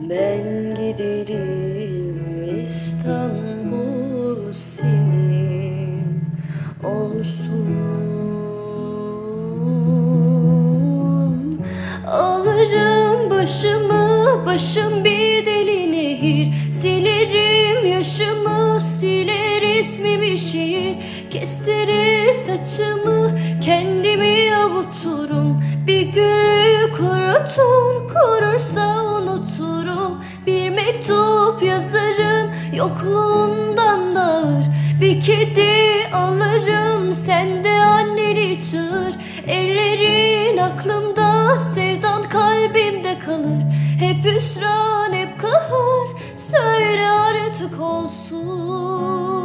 Ben giderim İstanbul senin olsun. Alırım başımı başım bir deli nehir. Silerim yaşımı siler ismimi şiir Kestirir saçımı kendimi avuturum. Bir gülü kurutur Bir mektup yazarım yokluğundan da Bir kedi alırım sen de anneni çağır. Ellerin aklımda sevdan kalbimde kalır. Hep hüsran hep kahır söyle artık olsun